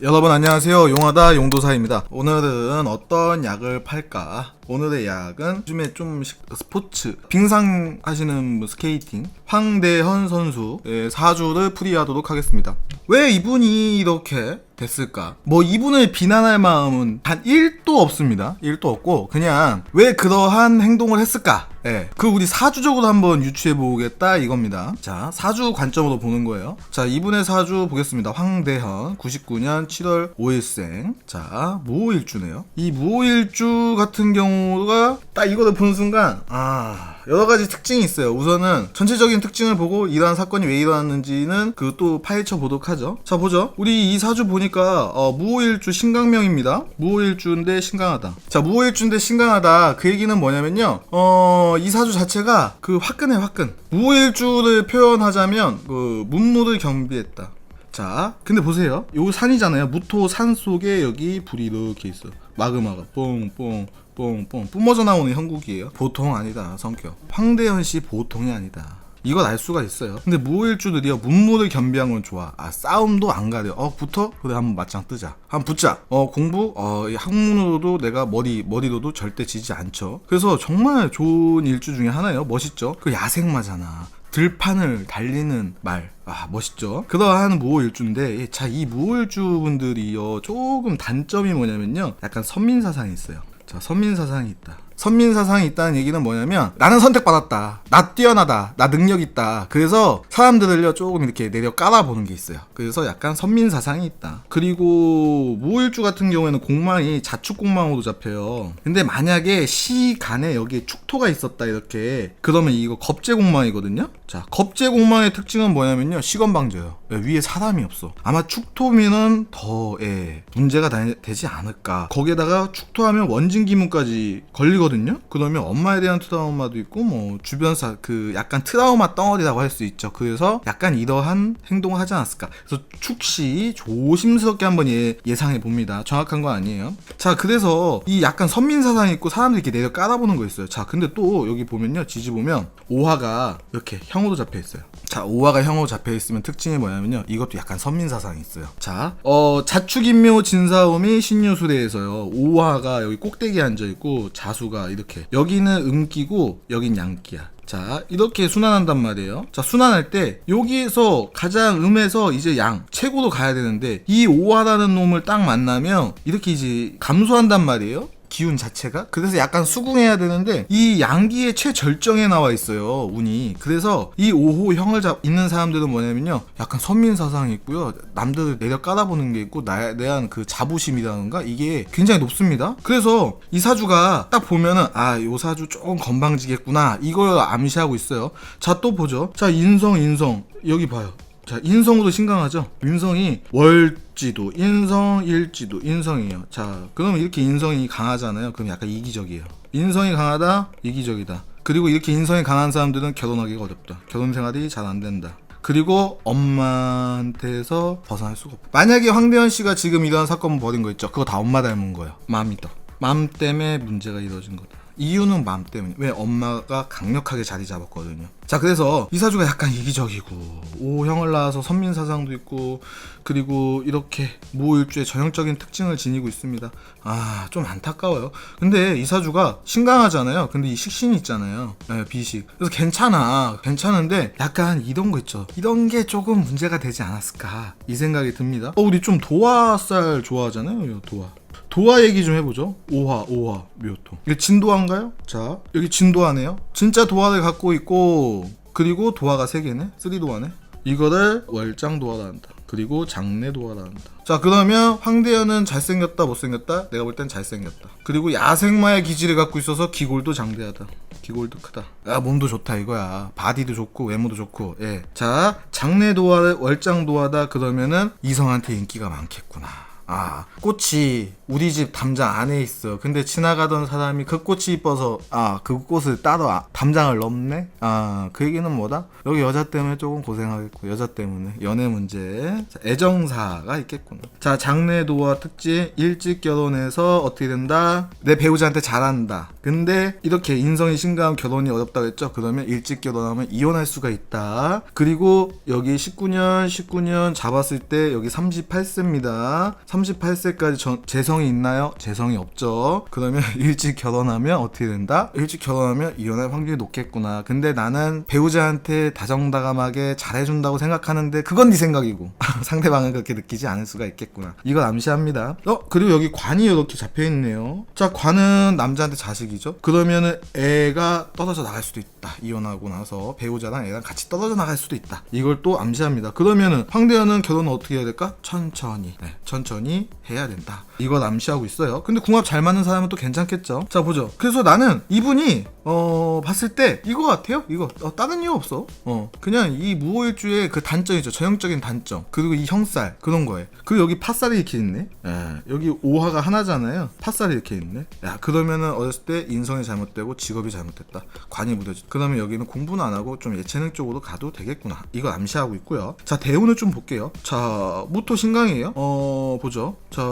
여러분 안녕하세요. 용하다 용도사입니다. 오늘은 어떤 약을 팔까 오늘의 약은 요즘에 좀 시- 스포츠 빙상 하시는 뭐 스케이팅 황대현 선수의 사주를 풀이하도록 하겠습니다 왜 이분이 이렇게 됐을까 뭐 이분을 비난할 마음은 단 1도 없습니다 1도 없고 그냥 왜 그러한 행동을 했을까 예, 그 우리 사주적으로 한번 유추해 보겠다 이겁니다. 자, 사주 관점으로 보는 거예요. 자, 이분의 사주 보겠습니다. 황대현, 99년 7월 5일생. 자, 무오일주네요. 이 무오일주 같은 경우 가 딱 이거를 보는 순간, 아, 여러 가지 특징이 있어요. 우선은 전체적인 특징을 보고 이러한 사건이 왜 일어났는지는 그 또 파헤쳐 보도록 하죠. 자, 보죠. 우리 이 사주 보니까 어, 무오일주 신강명입니다. 무오일주인데 신강하다. 자, 무오일주인데 신강하다. 그 얘기는 뭐냐면요. 어, 이 사주 자체가 그 화끈해 화끈. 무오일주를 표현하자면 그 문무를 겸비했다. 자, 근데 보세요. 요 산이잖아요. 무토 산 속에 여기 불이 이렇게 있어. 마그마가 뽕뽕 뽕뽕 뿜어져 나오는 형국이에요. 보통 아니다 성격. 황대현 씨 보통이 아니다. 이걸 알 수가 있어요. 근데 무일주들이요 문무를 겸비한 건 좋아. 아 싸움도 안 가려. 어 붙어? 그래 한번 맞짱 뜨자. 한번 붙자. 어 공부? 어이 학문으로도 내가 머리 머리로도 절대 지지 않죠. 그래서 정말 좋은 일주 중에 하나예요. 멋있죠. 그 야생마잖아. 들판을 달리는 말. 아, 멋있죠? 그러한 무호일주인데, 자, 이 무호일주 분들이요, 조금 단점이 뭐냐면요, 약간 선민사상이 있어요. 자, 선민사상이 있다. 선민 사상이 있다는 얘기는 뭐냐면, 나는 선택받았다. 나 뛰어나다. 나 능력 있다. 그래서 사람들을요, 조금 이렇게 내려 깔아 보는 게 있어요. 그래서 약간 선민 사상이 있다. 그리고 무호일주 같은 경우에는 공망이 자축 공망으로 잡혀요. 근데 만약에 시간에 여기에 축토가 있었다, 이렇게. 그러면 이거 겁재 공망이거든요? 자, 겁재 공망의 특징은 뭐냐면요, 시건 방져요. 예, 위에 사람이 없어. 아마 축토면은 더, 예, 문제가 다- 되지 않을까. 거기에다가 축토하면 원진 기문까지 걸리거든요? 그러면 엄마에 대한 트라우마도 있고, 뭐, 주변사, 그, 약간 트라우마 덩어리라고 할 수 있죠. 그래서 약간 이러한 행동을 하지 않았을까. 그래서 축시 조심스럽게 한번 예, 예상해 봅니다. 정확한 건 아니에요. 자, 그래서 이 약간 선민 사상이 있고 사람들이 이렇게 내려 깔아보는 거 있어요. 자, 근데 또 여기 보면요. 지지 보면 오화가 이렇게 형으로 잡혀 있어요. 자, 오화가 형으로 잡혀 있으면 특징이 뭐냐면요. 이것도 약간 선민 사상이 있어요. 자, 어, 자축인묘 진사오미 신유술에서요. 오화가 여기 꼭대기에 앉아 있고 자수가 이렇게 여기는 음기고 여긴 양기야. 자, 이렇게 순환한단 말이에요. 자, 순환할 때, 여기에서 가장 음에서 이제 양, 최고로 가야 되는데, 이 오화라는 놈을 딱 만나면, 이렇게 이제 감소한단 말이에요. 기운 자체가? 그래서 약간 수긍해야 되는데 이 양기의 최절정에 나와 있어요 운이. 그래서 이 5호 형을 잡 있는 사람들은 뭐냐면요. 약간 선민 사상이 있고요. 남들을 내려 깔아보는 게 있고 나에 대한 그 자부심이라는가? 이게 굉장히 높습니다. 그래서 이 사주가 딱 보면은 아 요 사주 조금 건방지겠구나. 이걸 암시하고 있어요. 자 또 보죠. 자 인성 인성. 여기 봐요. 자, 인성으로 신강하죠? 인성이 월 지도, 인성, 일지도, 인성이에요. 자, 그러면 이렇게 인성이 강하잖아요. 그럼 약간 이기적이에요. 인성이 강하다, 이기적이다. 그리고 이렇게 인성이 강한 사람들은 결혼하기가 어렵다. 결혼 생활이 잘 안 된다. 그리고 엄마한테서 벗어날 수가 없다. 만약에 황대현 씨가 지금 이러한 사건을 벌인 거 있죠? 그거 다 엄마 닮은 거예요. 마음이 떠. 마음 때문에 문제가 이루어진 거다. 이유는 마음 때문에 왜 엄마가 강력하게 자리 잡았거든요. 자 그래서 이사주가 약간 이기적이고 오 형을 낳아서 선민 사상도 있고 그리고 이렇게 모일주의 전형적인 특징을 지니고 있습니다. 아 좀 안타까워요. 근데 이사주가 신강하잖아요. 근데 이 식신이 있잖아요. 네, 비식. 그래서 괜찮아. 괜찮은데 약간 이런 거 있죠. 이런 게 조금 문제가 되지 않았을까 이 생각이 듭니다. 어 우리 좀 도화살 좋아하잖아요. 도화. 도화 얘기 좀 해보죠. 오화, 오화, 묘토. 이게 진도화인가요? 자, 여기 진도화네요. 진짜 도화를 갖고 있고, 그리고 도화가 세 개네. 쓰리 도화네. 이거를 월장 도화라 한다. 그리고 장내 도화라 한다. 자, 그러면 황대현은 잘생겼다, 못생겼다? 내가 볼 땐 잘생겼다. 그리고 야생마의 기질을 갖고 있어서 기골도 장대하다. 기골도 크다. 야, 몸도 좋다 이거야. 바디도 좋고 외모도 좋고. 예. 자, 장내 도화를 월장 도화다 그러면은 이성한테 인기가 많겠구나. 아 꽃이 우리 집 담장 안에 있어. 근데 지나가던 사람이 그 꽃이 이뻐서 아 그 꽃을 따로 아- 담장을 넘네? 아 그 얘기는 뭐다? 여기 여자 때문에 조금 고생하겠고 여자 때문에. 연애 문제. 자, 애정사가 있겠구나. 자 장래도와 특징 일찍 결혼해서 어떻게 된다? 내 배우자한테 잘한다. 근데 이렇게 인성이 심각하면 결혼이 어렵다고 했죠? 그러면 일찍 결혼하면 이혼할 수가 있다. 그리고 여기 19년 19년 잡았을 때 여기 38세입니다 38세까지 재성이 있나요? 재성이 없죠. 그러면 일찍 결혼하면 어떻게 된다? 일찍 결혼하면 이혼할 확률이 높겠구나. 근데 나는 배우자한테 다정다감하게 잘해준다고 생각하는데 그건 네 생각이고 상대방은 그렇게 느끼지 않을 수가 있겠구나. 이걸 암시합니다. 어? 그리고 여기 관이 이렇게 잡혀 있네요. 자 관은 남자한테 자식이죠? 그러면은 애가 떨어져 나갈 수도 있다. 이혼하고 나서 배우자랑 애랑 같이 떨어져 나갈 수도 있다. 이걸 또 암시합니다. 그러면은 황대현은 결혼을 어떻게 해야 될까? 천천히. 네, 천천히 해야 된다. 이걸 암시하고 있어요. 근데 궁합 잘 맞는 사람은 또 괜찮겠죠? 자 보죠. 그래서 나는 이분이 어 봤을 때 이거 같아요? 이거. 어, 다른 이유 없어. 어. 그냥 이 무호일주의 그 단점이죠. 전형적인 단점. 그리고 이 형살. 그런 거에. 그리고 여기 팥살이 이렇게 있네. 예, 여기 오화가 하나잖아요. 팥살이 이렇게 있네. 야 그러면은 어렸을 때 인성이 잘못되고 직업이 잘못됐다. 관이 무뎌지 그러면 여기는 공부는 안 하고 좀 예체능 쪽으로 가도 되겠구나. 이걸 암시하고 있고요. 자 대운을 좀 볼게요. 자 무토 신강이에요. 어 보죠 자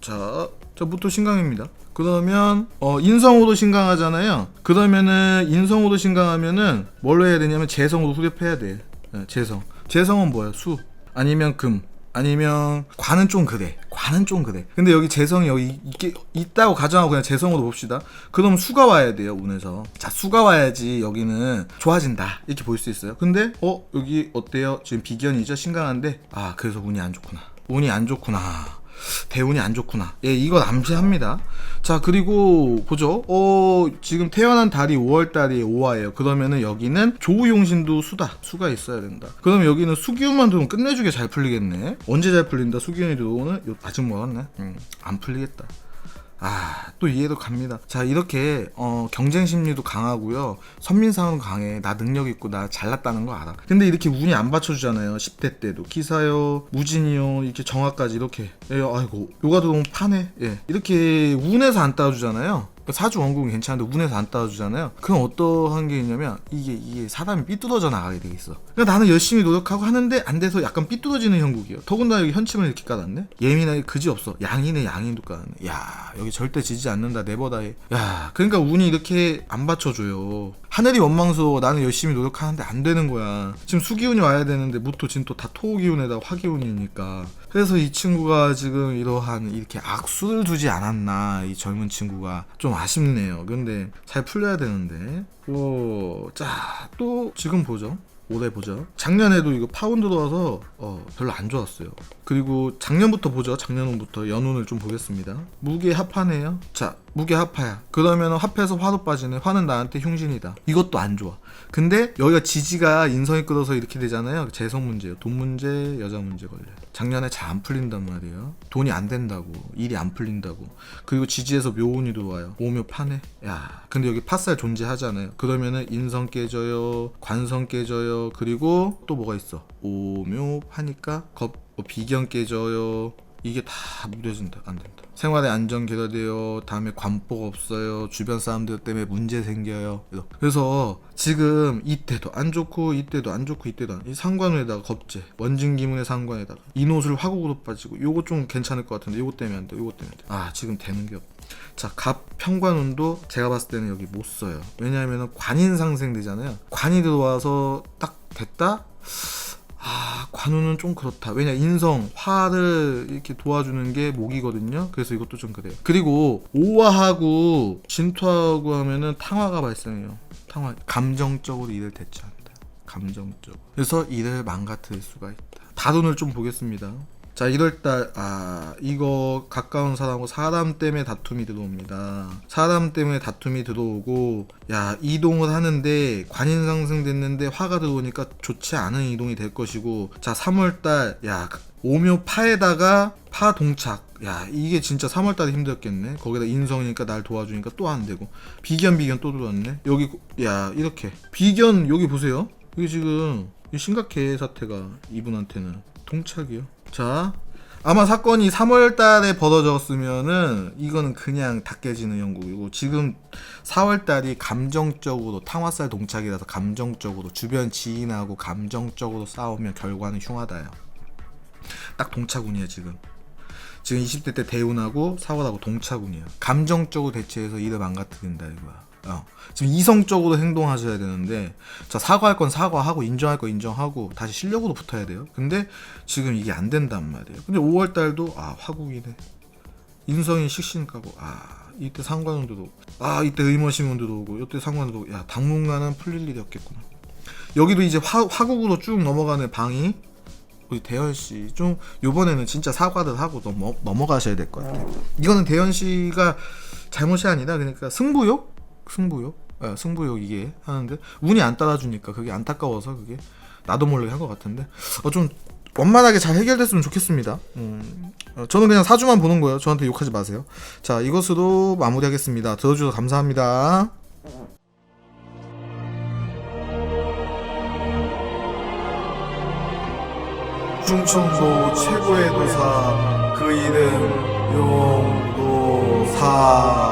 자 자, 무토 신강입니다. 그러면 어 인성으로 신강하잖아요. 그러면은 인성으로 신강하면은 뭘로 해야 되냐면 재성으로 후렵해야 돼. 예, 재성. 재성은 뭐야? 수. 아니면 금. 아니면 관은 좀 그래. 관은 좀 그래. 근데 여기 재성이 여기 있게 있다고 가정하고 그냥 재성으로 봅시다. 그럼 수가 와야 돼요, 운에서. 자, 수가 와야지 여기는 좋아진다. 이렇게 볼 수 있어요. 근데 어, 여기 어때요? 지금 비견이죠? 신강한데 아, 그래서 운이 안 좋구나. 운이 안 좋구나. 대운이 안 좋구나. 예, 이걸 암시합니다. 자, 그리고 보죠. 어, 지금 태어난 달이 5월 달이 5화예요. 그러면은 여기는 조우용신도 수다. 수가 있어야 된다. 그럼 여기는 수기운만 들어오면 끝내주게 잘 풀리겠네. 언제 잘 풀린다? 수기운이 들어오는? 요, 아직 멀었네. 음, 안 풀리겠다. 아, 또 이해도 갑니다. 자, 이렇게, 어, 경쟁 심리도 강하고요. 선민상은 강해. 나 능력 있고 나 잘났다는 거 알아. 근데 이렇게 운이 안 받쳐주잖아요. 10대 때도. 기사요, 무진이요, 이렇게 정화까지 이렇게. 예, 아이고, 요가 들어오면 파네. 예. 이렇게 운에서 안 따라주잖아요. 사주 원국은 괜찮은데 운에서 안 따라주잖아요. 그럼 어떠한 게 있냐면 이게 이게 사람이 삐뚤어져 나가게 돼 있어. 그러니까 나는 열심히 노력하고 하는데 안 돼서 약간 삐뚤어지는 형국이에요. 더군다나 여기 현침을 이렇게 깔았네. 예민하게 그지 없어. 양이네 양인도 깔았네. 야 여기 절대 지지 않는다. 네버다해. 야 그러니까 운이 이렇게 안 받쳐줘요. 하늘이 원망스러워. 나는 열심히 노력하는데 안 되는 거야. 지금 수기운이 와야 되는데 무토 진토 다 토기운에다 화기운이니까. 그래서 이 친구가 지금 이러한 이렇게 악수를 두지 않았나 이 젊은 친구가 좀 아쉽네요. 근데 잘 풀려야 되는데. 오, 자, 또 지금 보죠. 올해 보죠. 작년에도 이거 파운 들어와서 어, 별로 안 좋았어요. 그리고 작년부터 보죠. 작년부터 연운을 좀 보겠습니다. 무게 합하네요. 자, 무게 합하야. 그러면 합해서 화도 빠지네. 화는 나한테 흉신이다. 이것도 안 좋아. 근데 여기가 지지가 인성이 끌어서 이렇게 되잖아요. 재성 문제요. 돈 문제, 여자 문제 걸려요. 작년에 잘 안 풀린단 말이에요. 돈이 안 된다고. 일이 안 풀린다고. 그리고 지지에서 묘운이 들어와요. 오묘 파네. 야, 근데 여기 팥살 존재하잖아요. 그러면은 인성 깨져요. 관성 깨져요. 그리고 또 뭐가 있어? 오묘 파니까 겁, 뭐 비견 깨져요. 이게 다 무뎌진다. 안 된다. 생활에 안정 결여돼요. 다음에 관복 없어요. 주변 사람들 때문에 문제 생겨요. 그래서- 지금 이때도 안 좋고 이때도 안 좋고 이때도 안. 이 상관에다가 겁재, 원진기문의 상관에다가 인호술 화국으로 빠지고 요거 좀 괜찮을 것 같은데 요거 때문에 안 돼. 요거 때문에 안 돼. 아 지금 되는 게 없. 자, 갑 평관운도 제가 봤을 때는 여기 못 써요. 왜냐하면 관인 상생 되잖아요. 관이 들어와서 딱 됐다. 아, 관우는 좀 그렇다. 왜냐, 인성, 화를 이렇게 도와주는 게 목이거든요. 그래서 이것도 좀 그래요. 그리고 오화하고 진토하고 하면은 탕화가 발생해요. 탕화. 감정적으로 일을 대처한다. 감정적으로. 그래서 일을 망가뜨릴 수가 있다. 다돈을 좀 보겠습니다. 자, 1월달, 아, 이거 가까운 사람하고 사람 때문에 다툼이 들어옵니다. 사람 때문에 다툼이 들어오고, 야, 이동을 하는데, 관인 상승됐는데, 화가 들어오니까 좋지 않은 이동이 될 것이고, 자, 3월달, 야, 오묘 파에다가 파 동착. 야, 이게 진짜 3월달에 힘들었겠네. 거기다 인성이니까 날 도와주니까 또 안 되고. 비견, 비견 또 들어왔네. 여기, 야, 이렇게. 비견, 여기 보세요. 이게 지금, 이 심각해, 사태가. 이분한테는. 동착이요. 자, 아마 사건이 3월 달에 벌어졌으면은 이거는 그냥 다 깨지는 형국이고 지금 4월 달이 감정적으로 탕화살 동착이라서 감정적으로 주변 지인하고 감정적으로 싸우면 결과는 흉하다요. 딱 동착운이야 지금. 지금 20대 때 대운하고 4월하고 동착운이야. 감정적으로 대체해서 일을 망가뜨린다 이거야. 어. 지금 이성적으로 행동하셔야 되는데 자 사과할 건 사과하고 인정할 건 인정하고 다시 실력으로 붙어야 돼요. 근데 지금 이게 안 된단 말이에요. 근데 5월 달도 아 화국이네. 인성이 식신 까고 아 이때 상관운도 아 이때 의머심운도 들어오고 이때 상관운도 야 당분간은 풀릴 일이 없겠구나. 여기도 이제 화, 화국으로 쭉 넘어가는 방이 우리 대현 씨 좀 요번에는 진짜 사과를 하고 넘어 넘어가셔야 될 것 같아요. 이거는 대현 씨가 잘못이 아니라 그러니까 승부욕, 승부욕, 예, 승부욕 이게 하는데 운이 안 따라주니까 그게 안타까워서 그게 나도 모르게 한 것 같은데 어, 좀 원만하게 잘 해결됐으면 좋겠습니다. 음, 어, 저는 그냥 사주만 보는 거예요. 저한테 욕하지 마세요. 자 이것으로 마무리하겠습니다. 들어주셔서 감사합니다. 충청도 최고의 도사 그 이름 용도사